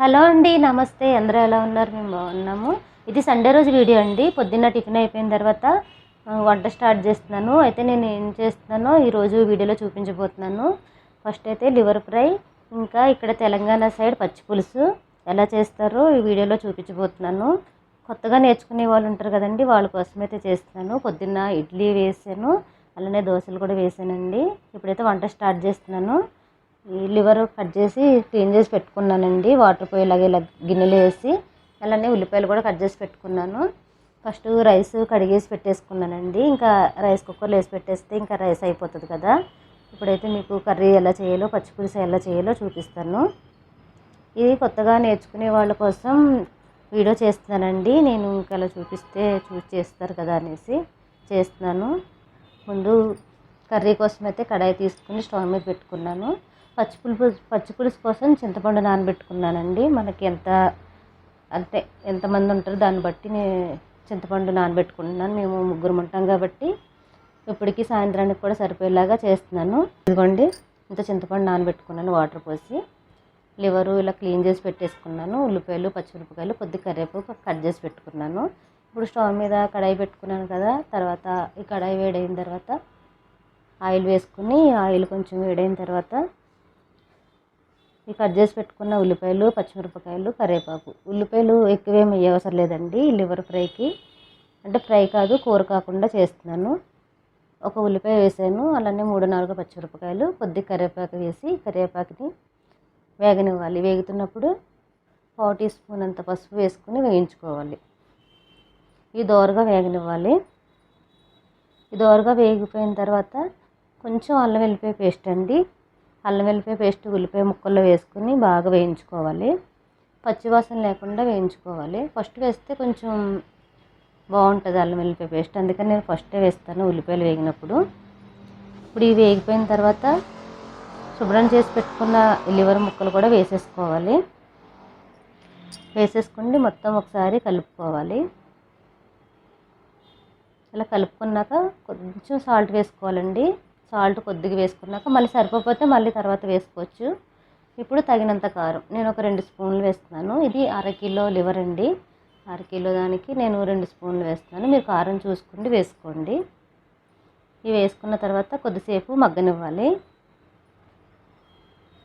Hello అండి నమస్తే. అందరూ ఎలా ఉన్నారు? మేము బాగున్నాము. ఇది సండే రోజు వీడియో అండి. పొద్దున్న టిఫిన్ అయిపోయిన తర్వాత వంట స్టార్ట్ చేస్తున్నాను. అయితే నేను ఏం చేస్తున్నానో ఈరోజు వీడియోలో చూపించబోతున్నాను. ఫస్ట్ అయితే లివర్ ఫ్రై ఇంకా ఇక్కడ తెలంగాణ సైడ్ పచ్చి పులుసు. ఎలా చేస్తారో ఈ వీడియోలో చూపించబోతున్నాను. కొత్తగా నేర్చుకునే వాళ్ళు ఉంటారు కదండి వాళ్ళ కోసం అయితే చేస్తున్నాను. పొద్దున్న ఇడ్లీ వేసాను అలానే దోశలు కూడా వేసానండి. ఇప్పుడైతే వంట స్టార్ట్ చేస్తున్నాను. ఈ లివర్ కట్ చేసి క్లీన్ చేసి పెట్టుకున్నానండి. వాటర్ పోయేలాగా ఇలా గిన్నెలు వేసి అలానే ఉల్లిపాయలు కూడా కట్ చేసి పెట్టుకున్నాను. ఫస్ట్ రైస్ కడిగేసి పెట్టేసుకున్నానండి. ఇంకా రైస్ కుక్కర్లో వేసి పెట్టేస్తే ఇంకా రైస్ అయిపోతుంది కదా. ఇప్పుడైతే మీకు కర్రీ ఎలా చేయాలో పచ్చిపులుసు ఎలా చేయాలో చూపిస్తాను. ఇది కొత్తగా నేర్చుకునే వాళ్ళ కోసం వీడియో చేస్తున్నానండి. నేను ఇంకా అలా చూపిస్తే చూసి చేస్తారు కదా అనేసి చేస్తున్నాను. ముందు కర్రీ కోసం అయితే కడాయి తీసుకుని స్టవ్ మీద పెట్టుకున్నాను. పచ్చిపులుసు పచ్చిపులుసు కోసం చింతపండు నానబెట్టుకున్నానండి. మనకి ఎంత అంటే ఎంతమంది ఉంటారో దాన్ని బట్టి నేను చింతపండు నానబెట్టుకుంటున్నాను. మేము ముగ్గురు ఉంటాం కాబట్టి ఇప్పటికి సాయంత్రానికి కూడా సరిపోయేలాగా చేస్తున్నాను. ఇదిగోండి ఇంత చింతపండు నానబెట్టుకున్నాను వాటర్ పోసి. లివరు ఇలా క్లీన్ చేసి పెట్టేసుకున్నాను. ఉల్లిపాయలు పచ్చిమిరపకాయలు కొద్ది కరివేపాకు కట్ చేసి పెట్టుకున్నాను. ఇప్పుడు స్టవ్ మీద కడాయి పెట్టుకున్నాను కదా తర్వాత ఈ కడాయి వేడైన తర్వాత ఆయిల్ వేసుకుని ఆయిల్ కొంచెం వేడైన తర్వాత ఈ కట్ చేసి పెట్టుకున్న ఉల్లిపాయలు పచ్చిమిరపకాయలు కరివేపాకు. ఉల్లిపాయలు ఎక్కువేమి అవసరం లేదండి లివర్ ఫ్రైకి. అంటే ఫ్రై కాదు కూర కాకుండా చేస్తున్నాను. ఒక ఉల్లిపాయ వేసాను అలానే మూడు నాలుగు పచ్చిమిరపకాయలు కొద్ది కరివేపాకు వేసి కరివేపాకుని వేగనివ్వాలి. వేగుతున్నప్పుడు పావు టీ స్పూన్ అంత పసుపు వేసుకుని వేయించుకోవాలి. ఈ దోరగా వేగనివ్వాలి. ఈ దోరగా వేగిపోయిన తర్వాత కొంచెం అల్లం వెల్లిపాయ పేస్ట్ అండి. అల్లం వెల్లిపాయ పేస్ట్ ఉల్లిపాయ ముక్కల్లో వేసుకుని బాగా వేయించుకోవాలి. పచ్చివాసన లేకుండా వేయించుకోవాలి. ఫస్ట్ వేస్తే కొంచెం బాగుంటుంది అల్లం వెల్లిపాయ పేస్ట్. అందుకని నేను ఫస్టే వేస్తాను ఉల్లిపాయలు వేగినప్పుడు. ఇప్పుడు ఇవి వేగిపోయిన తర్వాత శుభ్రం చేసి పెట్టుకున్న లివర్ ముక్కలు కూడా వేసేసుకోవాలి. వేసేసుకుని మొత్తం ఒకసారి కలుపుకోవాలి. ఇలా కలుపుకున్నాక కొంచెం సాల్ట్ వేసుకోవాలండి. సాల్ట్ కొద్దిగా వేసుకున్నాక మళ్ళీ సరిపోతే మళ్ళీ తర్వాత వేసుకోవచ్చు. ఇప్పుడు తగినంత కారం. నేను ఒక రెండు స్పూన్లు వేస్తున్నాను. ఇది అర కిలో లివర్ అండి. అర కిలో దానికి నేను రెండు స్పూన్లు వేస్తున్నాను. మీరు కారం చూసుకుంటే వేసుకోండి. ఇవి వేసుకున్న తర్వాత కొద్దిసేపు మగ్గనివ్వాలి.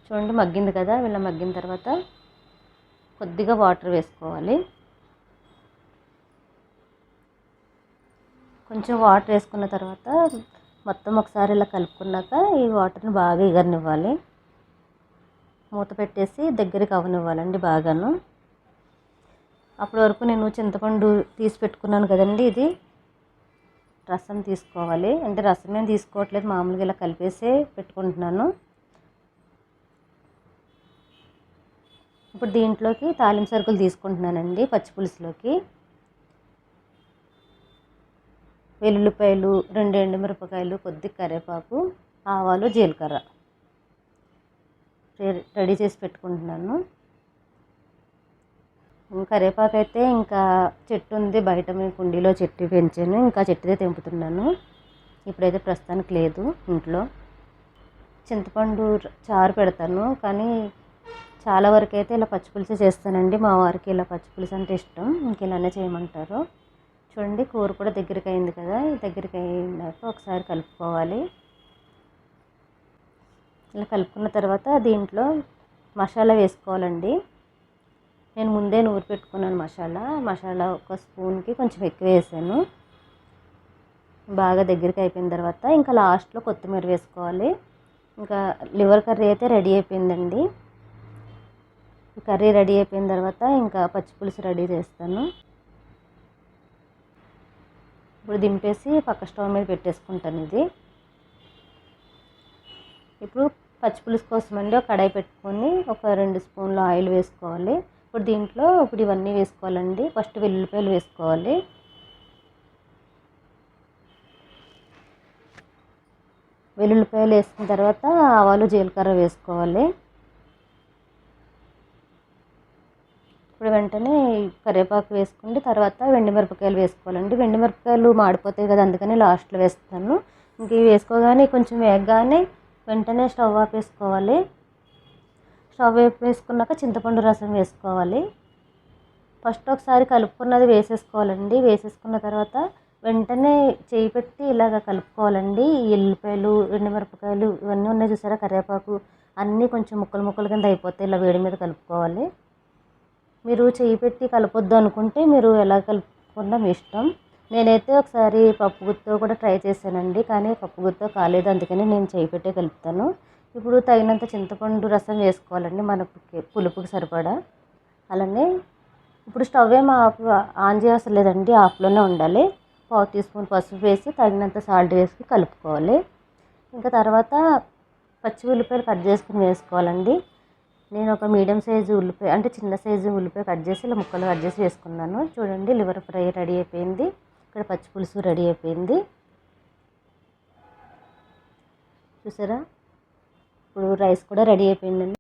చూడండి మగ్గింది కదా. ఇలా మగ్గిన తర్వాత కొద్దిగా వాటర్ వేసుకోవాలి. కొంచెం వాటర్ వేసుకున్న తర్వాత మొత్తం ఒకసారి ఇలా కలుపుకున్నాక ఈ వాటర్ని బాగా ఎగరనివ్వాలి. మూత పెట్టేసి దగ్గరికి అవనివ్వాలండి బాగాను. అప్పటి వరకు నేను చింతపండు తీసి పెట్టుకున్నాను కదండి ఇది. రసం తీసుకోవాలి. అంటే రసం ఏం తీసుకోవట్లేదు మామూలుగా ఇలా కలిపేసే పెట్టుకుంటున్నాను. ఇప్పుడు దీంట్లోకి తాలింపు సరుకులు తీసుకుంటున్నానండి పచ్చిపులుసులోకి. వెల్లుల్లిపాయలు రెండు ఎండుమిరపకాయలు కొద్ది కరివేపాకు ఆవాలు జీలకర్ర. రెడీ చేసి పెట్టుకుంటున్నాను. కరివేపాకు అయితే ఇంకా చెట్టు ఉంది. బయట మీ కుండీలో చెట్టు పెంచాను. ఇంకా చెట్టుదే తెంపుతున్నాను. ఇప్పుడైతే ప్రస్తుతానికి లేదు ఇంట్లో. చింతపండు చారు పెడతాను. కానీ చాలా వరకు అయితే ఇలా పచ్చిపులుసు చేస్తానండి. మా వారికి ఇలా పచ్చిపులుసు అంటే ఇష్టం. ఇంక ఇలానే చేయమంటారు. చూడండి కూర కూడా దగ్గరికి అయింది కదా దగ్గరికి అయినాక ఒకసారి కలుపుకోవాలి. ఇలా కలుపుకున్న తర్వాత దీంట్లో మసాలా వేసుకోవాలండి. నేను ముందే నూరి పెట్టుకున్నాను మసాలా. మసాలా ఒక స్పూన్కి కొంచెం ఎక్కువ వేసాను. బాగా దగ్గరికి అయిపోయిన తర్వాత ఇంకా లాస్ట్లో కొత్తిమీర వేసుకోవాలి. ఇంకా లివర్ కర్రీ అయితే రెడీ అయిపోయిందండి. కర్రీ రెడీ అయిపోయిన తర్వాత ఇంకా పచ్చిపులుసు రెడీ చేస్తాను. ఇప్పుడు దింపేసి పక్క స్టవ్ మీద పెట్టేసుకుంటాను ఇది. ఇప్పుడు పచ్చిపులుసు కోసం అండి ఒక కడాయి పెట్టుకొని ఒక రెండు స్పూన్లు ఆయిల్ వేసుకోవాలి. ఇప్పుడు దీంట్లో ఇప్పుడు ఇవన్నీ వేసుకోవాలండి. ఫస్ట్ వెల్లుల్లిపాయలు వేసుకోవాలి. వెల్లుల్లిపాయలు వేసుకున్న తర్వాత ఆవాలు జీలకర్ర వేసుకోవాలి. ఇప్పుడు వెంటనే కరివేపాకు వేసుకుంటే తర్వాత వెండి మిరపకాయలు వేసుకోవాలండి. వెండి మిరపకాయలు మాడిపోతాయి కదా అందుకని లాస్ట్లో వేస్తాను. ఇంక ఇవి వేసుకోగానే కొంచెం వేగగానే వెంటనే స్టవ్ ఆపేసుకోవాలి స్టవ్ వేపు వేసుకున్నాక చింతపండు రసం వేసుకోవాలి. ఫస్ట్ ఒకసారి కలుపుకున్నది వేసేసుకోవాలండి. వేసేసుకున్న తర్వాత వెంటనే చేయి పెట్టి ఇలాగ కలుపుకోవాలండి. ఎల్లిపాయలు ఎండుమిరపకాయలు ఇవన్నీ ఉన్నాయి చూసారా కరివేపాకు అన్నీ కొంచెం ముక్కలు ముక్కలు కింద అయిపోతాయి. ఇలా వేడి మీద కలుపుకోవాలి. మీరు చేయి పెట్టి కలపొద్దు అనుకుంటే మీరు ఎలా కలుపుకున్నా మీ ఇష్టం. నేనైతే ఒకసారి పప్పు గుత్తో కూడా ట్రై చేశానండి కానీ పప్పు గుత్తో కాలేదు అందుకని నేను చేయి పెట్టే కలుపుతాను. ఇప్పుడు తగినంత చింతపండు రసం వేసుకోవాలండి మన పులుపుకి సరిపడా. అలానే ఇప్పుడు స్టవ్ ఏం ఆఫ్ ఆన్ చేయవసరం లేదండి ఆఫ్లోనే ఉండాలి. పావు టీ స్పూన్ పసుపు వేసి తగినంత సాల్ట్ వేసి కలుపుకోవాలి. ఇంకా తర్వాత పచ్చి ఉల్లిపాయలు కట్ చేసుకుని వేసుకోవాలండి. నేను ఒక మీడియం సైజు ఉల్లిపాయ అంటే చిన్న సైజు ఉల్లిపాయ కట్ చేసి ఇలా ముక్కలు కట్ చేసి వేసుకున్నాను. చూడండి లివర్ ఫ్రై రెడీ అయిపోయింది. ఇక్కడ పచ్చి పులుసు రెడీ అయిపోయింది. చూసారా? ఇప్పుడు రైస్ కూడా రెడీ అయిపోయిందండి.